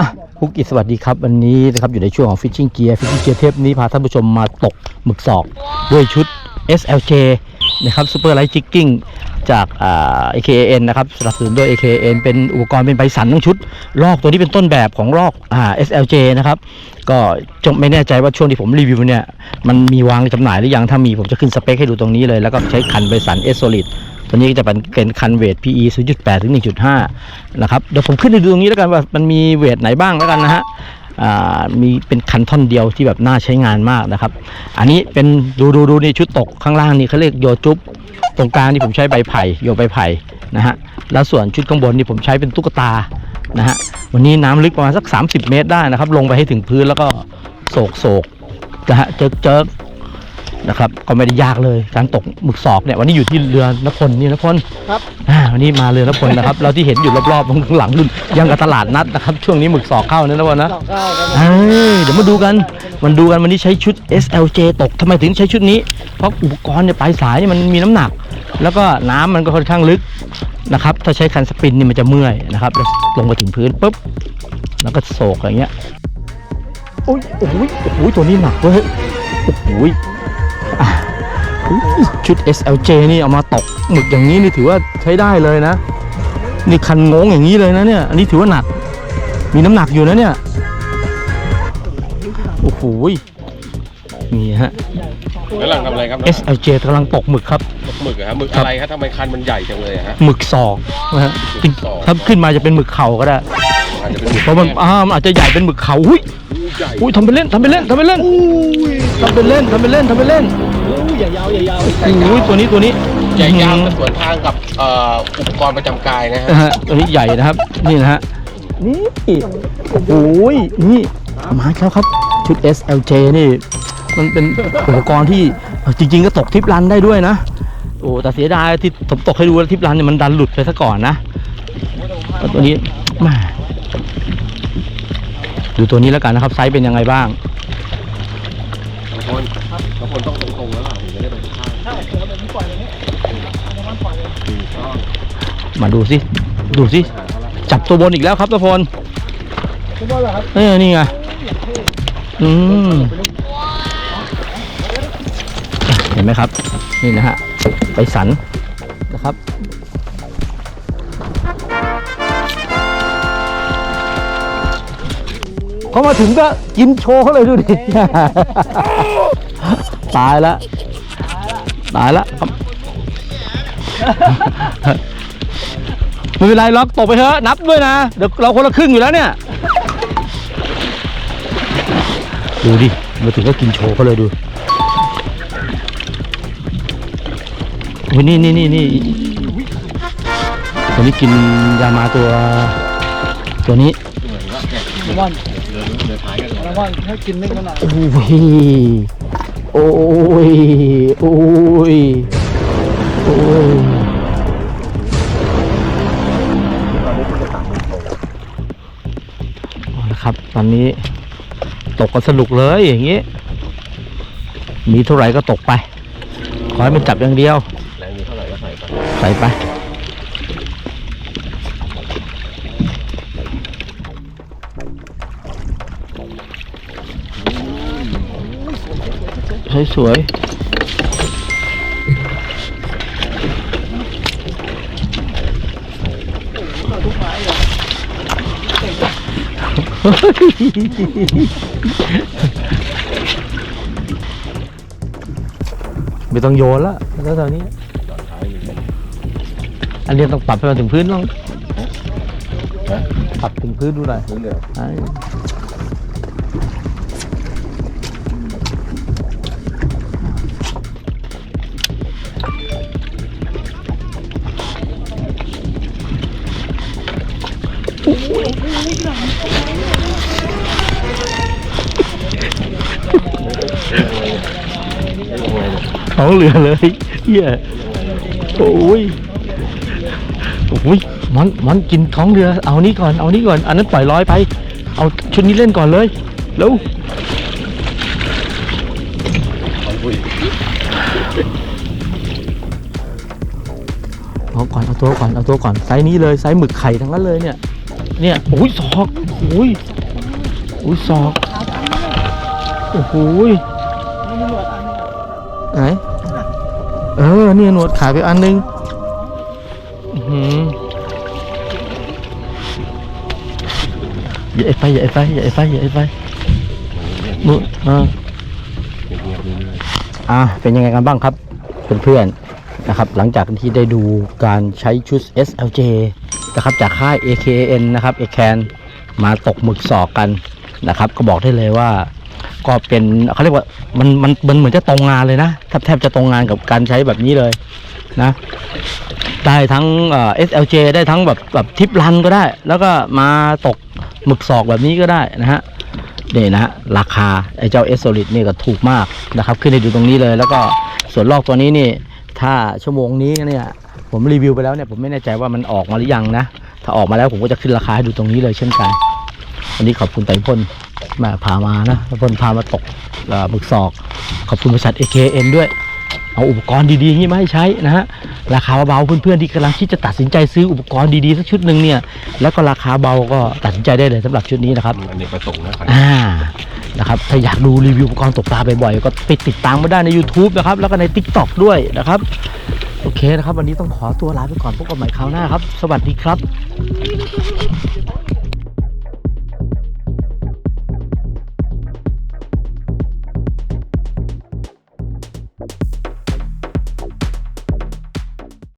อะคุกกิสวัสดีครับ วันนี้นะครับอยู่ในช่วงของ Fishing Gear Fishing Gear เทปนี้พาท่านผู้ชมมาตกหมึกศอก ด้วยชุด SLJ นะครับ Super Light Jigging จากอ่า AKN นะครับสนับสนุนด้วย AKN เป็นอุปกรณ์เป็นใบสันทั้งชุด ลอกตัวนี้เป็นต้นแบบของลอกอ่า SLJ นะครับ ก็จงไม่แน่ใจว่าช่วงที่ผมรีวิวเนี่ย มันมีวางจำหน่ายหรือยังถ้ามีผมจะขึ้นสเปคให้ดูตรงนี้เลย แล้วก็ใช้คันใบสัน S Solid ตัวนี้ก็จะเป็นเป็นคันเวท PE 0.8 ถึง 1.5 นะครับ เดี๋ยวผมขึ้นดูตรงนี้แล้วกันว่ามันมีเวทไหนบ้างแล้วกันนะฮะมีเป็นคันท่อนเดียวที่แบบน่าใช้งานมากนะครับ อันนี้เป็นดูดูดูนี่ชุดตกข้างล่างนี่เขาเรียกโยจุ๊บตรงกลางนี่ผมใช้ใบไผ่โยใบไผ่นะฮะ แล้วส่วนชุดข้างบนนี่ผมใช้เป็นตุ๊กตานะฮะ วันนี้น้ำลึกประมาณสัก 30 เมตรได้นะครับ ลงไปให้ถึงพื้นแล้วก็โศกโศกนะฮะเจิกเจ นะครับ ก็ไม่ได้ยากเลยการตกหมึกศอกเนี่ยวันนี้อยู่ที่เรือนพลนี่นพลครับอ่าวันนี้มาเรือนพลนะครับ เราที่เห็นอยู่รอบๆข้างหลังนู่นยังกับตลาดนัดนะครับ ช่วงนี้หมึกศอกเข้านะนพลนะสองเก้าครับเอ้ยเดี๋ยวมาดูกันมันดูกันวันนี้ใช้ชุด SLJ ตกทำไมถึงใช้ชุดนี้ เพราะอุปกรณ์เนี่ยปลายสายเนี่ยมันมีน้ำหนัก แล้วก็น้ำมันก็ค่อนข้างลึกนะครับถ้าใช้คันสปรินนี่มันจะเมื่อยนะครับแล้วลงไปถึงพื้นปุ๊บแล้วก็โศกอย่างเงี้ยโอ้ยโอ้ยโอ้ยตัวนี้หนักเว้ยโอ้โหยอะอุ๊ย ชุด SLJ นี่เอามาตกหมึกอย่างนี้นี่ถือว่าใช้ได้เลยนะ นี่คันงงอย่างนี้เลยนะเนี่ย อันนี้ถือว่าหนัก มีน้ำหนักอยู่นะเนี่ย โอ้โหยนี่ฮะแล้วหลังทำอะไรครับ SLJ กำลังตกหมึกครับตกหมึกอะฮะหมึกครับอะไรฮะทำไมคันมันใหญ่จังเลยอะฮะ หมึกศอกนะฮะหมึกศอก ถ้าขึ้นมาจะเป็นหมึกเข่าก็ได้ อาจจะเป็นหมึกเพราะมันอ่ามันอาจจะใหญ่เป็นหมึกเข่าอุ้ย ใหญ่อุ้ยทำเป็นเล่นทำเป็นเล่นทำเป็นเล่นทำเป็นเล่นทำเป็นเล่นทำเป็นเล่นอู้อย่ายาวอย่ายาวอุ้ยตัวนี้ตัวนี้ใหญ่ยาวกับสวนทางกับเอ่ออุปกรณ์ประจำกายนะฮะนะฮะตัวนี้ใหญ่นะครับ นี่นะฮะ นี่โอ้ยนี่มาแล้วครับชุด SLJ นี่ มันเป็นอุปกรณ์ที่เอ่อจริง ๆ ก็ตกทิปรันได้ด้วยนะ โอ้แต่เสียดายที่ผมตกให้ดูแล้วทิปรันเนี่ยมันดันหลุดไปซะก่อนนะแล้วตัวนี้แมาดูตัวนี้แล้วกันนะครับไซส์เป็นยังไงบ้างบาง คนบางคนต้องตรงๆแล้วล่ะถึงจะได้ไปข้างใช่เดี๋ยวเราปล่อยเลยเนี่ยเอามันปล่อยเลยถูกต้องมาดูสิ ดูสิ จับตัวบนอีกแล้วครับตะพลคุณว่าเหรอครับเออนี่ไงอืมเห็นไหมครับ นี่นะฮะไปสันนะครับ เขามาถึงก็กินโชว์เขาเลยดูดิ ตายแล้วตายแล้วครับ ไม่เป็นไรล็อกตกไปเถอะนับด้วยนะ เดี๋ยวเราคนละครึ่งอยู่แล้วเนี่ย ดูดิ มาถึงก็กินโชว์เขาเลยดูโอ้ยนี่นี่นี่นี่ตัวนี้กินยามาตัว ตัวนี้ เดินเดินท้ายกันเลยน้ำมันให้กินไม่ขนาดโอ้ยโอ้ยโอ้ยโอ้ยเอาละครับตอนนี้ตกกันสนุกเลยอย่างนี้ มีเท่าไหร่ก็ตกไป ขอให้มันจับอย่างเดียวแรงมีเท่าไหร่ก็ใส่ไปใส่ไป สวยๆไม่ต้องโยนแล้วแล้วตอนนี้ อันนี้ต้องปรับให้มันถึงพื้นลองปรับถึงพื้นดูหน่อยพื้นเดียว ไอ้ท้องเหลือเลยเฮียโอ้ยโอ้ยมันมันกินท้องเรือ เอานี้ก่อน เอานี้ก่อน อันนั้นปล่อยลอยไป เอาชุดนี้เล่นก่อนเลยเร็วของคุยเอาก่อน เอาตัวก่อน เอาตัวก่อนไซส์นี้เลย ไซส์หมึกไข่ทั้งนั้นเลยเนี่ย เนี่ยโอ้ยศอกโอ้ยโอ้ยศอกโอ้โหยนี่มีหนวดอันนี้ไหนเออเนี่ยหนวดขายไปอันนึงอื้อหืออย่าไอ้ไฟอย่าไอ้ไฟอย่าไอ้ไฟอย่าไอ้ไฟมือเออเงียบๆเรื่อยอะเป็นยังไงกันบ้างครับเพื่อนๆนะครับ หลังจากที่ได้ดูการใช้ชุด SLJ นะครับจากค่าย AKN นะครับ a k a n มาตกหมึกศอกกันนะครับ ก็บอกได้เลยว่า ก็เป็นเขาเรียกว่ามันมันมันเหมือนจะตรงงานเลยนะแทบแทบจะตรงงานกับการใช้แบบนี้เลยนะได้ทั้งเอ่อ SLJ ได้ทั้งแบบแบบทิปรันก็ได้ แล้วก็มาตกหมึกศอกแบบนี้ก็ได้นะฮะนี่นะราคาไอ้เจ้า S Solid นี่ก็ถูกมากนะครับ ขึ้นให้ดูตรงนี้เลย แล้วก็ส่วนลอกตัวนี้นี่ ถ้าชั่วโมงนี้เนี่ย ผมรีวิวไปแล้วเนี่ยผมไม่แน่ใจว่ามันออกมาหรือยังนะ ถ้าออกมาแล้วผมก็จะขึ้นราคาให้ดูตรงนี้เลยเช่นกัน วันนี้ขอบคุณไต่พลมาพามานะไต่พลพามาตกเอ่อหมึกศอก ขอบคุณบริษัท AKN ด้วย เอาอุปกรณ์ดีๆอย่างนี้มาให้ใช้นะฮะ ราคาเบาๆเพื่อนๆที่กำลังคิดจะตัดสินใจซื้ออุปกรณ์ดีๆสักชุดหนึ่งเนี่ย แล้วก็ราคาเบาก็ตัดสินใจได้เลยสำหรับชุดนี้นะครับๆอันนี้ประสงค์นะครับอ่านะครับ ถ้าอยากดูรีวิวอุปกรณ์ตกปลาบ่อยๆก็ไปติดตามมาได้ใน YouTube นะครับ แล้วก็ใน TikTok ด้วยนะครับ โอเคนะครับ วันนี้ต้องขอตัวลาไปก่อนพบกันใหม่คราวหน้าครับ สวัสดีครับ